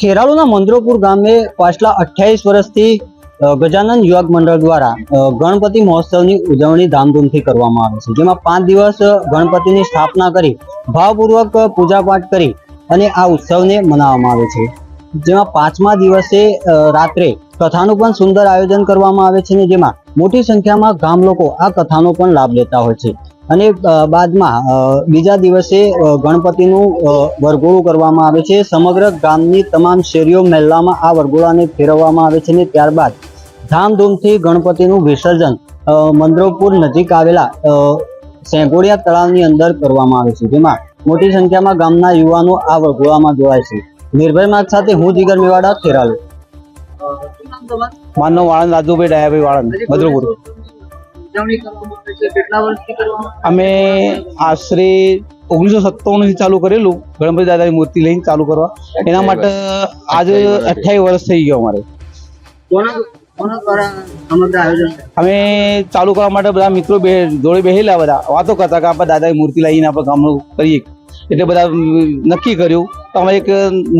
ખેરાલુના મંદ્રોપુર ગામે પાછલા અઠ્યાવીસ વર્ષથી ગજાનંદ યુવક મંડળ દ્વારા ગણપતિ મહોત્સવની ઉજવણી ધામધૂમથી કરવામાં આવે છે. જેમાં પાંચ દિવસ ગણપતિની સ્થાપના કરી, ભાવપૂર્વક પૂજાપાઠ કરી અને આ ઉત્સવને મનાવવામાં આવે છે. જેમાં પાંચમા દિવસે રાત્રે કથાનું પણ સુંદર આયોજન કરવામાં આવે છે ને જેમાં મોટી સંખ્યામાં ગામ લોકો આ કથાનો પણ લાભ લેતા હોય છે. અને બાદમાં બીજા દિવસે અ, ગણપતિનું વરઘોળું વરઘોડું કરવામાં આવે છે. સમગ્ર ગામની તમામ શેરીઓ મહેલામાં આ વરઘોડાને ફેરવવામાં આવે છે અને ત્યારબાદ ધામધૂમથી ગણપતિનું વિસર્જન અ, મંદ્રોપુર નજીક આવેલા અ, સેંગોડિયા તળાવની અંદર કરવામાં આવે છે. જેમાં મોટી સંખ્યામાં ગામના યુવાનો આ વરઘોડામાં જોડાય છે. નિર્ભય માર્ગ સાથે હું જીગર મેવાડા ખેરાલુ. મારું નામ વાળંદ રાજુભાઈ ડાયાભાઈ વાળંદ ભદ્રપુર. અમે આશરે ઓગણીસો સત્તાવનથી ચાલુ કરેલું ગણપતિ દાદાની મૂર્તિ લઈને ચાલુ કરવા. એના માટે આજે અઠ્યાવીસ વર્ષ. થઈ ગયો અમારે. કોના કોના દ્વારા સમગ્ર આયોજન અમે ચાલુ કરવા માટે બધા મિત્રો બે જોડે બેહેલા બધા. વાતો કરતા કે આપણે દાદાની મૂર્તિ લઈને આપણે કામનું કરીએ. એટલે બધા નક્કી કર્યું તો અમે એક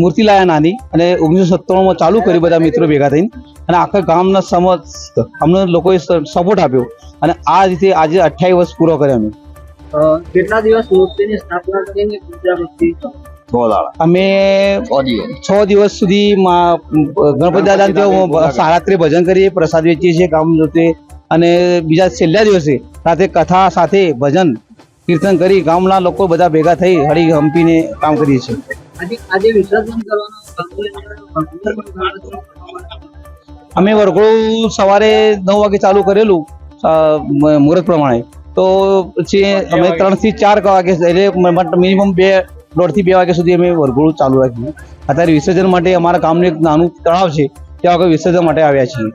મૂર્તિ લાયા નાની અને ઓગણીસો સત્તાણુંમાં ચાલુ કર્યું બધા મિત્રો ભેગા થઈને. અને આખા ગામના સમજ અમને લોકોએ સપોર્ટ આપ્યો. અને આ રીતે આજે અઠ્યાવીસ વર્ષ પૂરો કર્યો અમે. કેટલા દિવસ મૂર્તિની સ્થાપના કરીને પૂજા ભક્તિ અમે છ દિવસ. સુધી ગણપતિ દાદા રાત્રે ભજન કરીએ પ્રસાદ વેચીએ છીએ ગામ જોતે. અને બીજા છેલ્લા દિવસે સાથે કથા સાથે ભજન કીર્તન કરી ગામના લોકો બધા ભેગા થઈ હળી હંપીને કામ કરીએ છીએ. આજે આજે વિસર્જન કરવાનું અમે વરઘોડું સવારે નવ વાગે ચાલુ કરેલું મુહૂર્ત પ્રમાણે. તો પછી અમે ત્રણથી ચાર વાગે એટલે મિનિમમ બે દોઢથી બે વાગ્યા સુધી અમે વરઘોડું ચાલુ રાખ્યું. અત્યારે વિસર્જન માટે અમારા ગામનું એક નાનું તળાવ છે ત્યાં આગળ વિસર્જન માટે આવ્યા છીએ.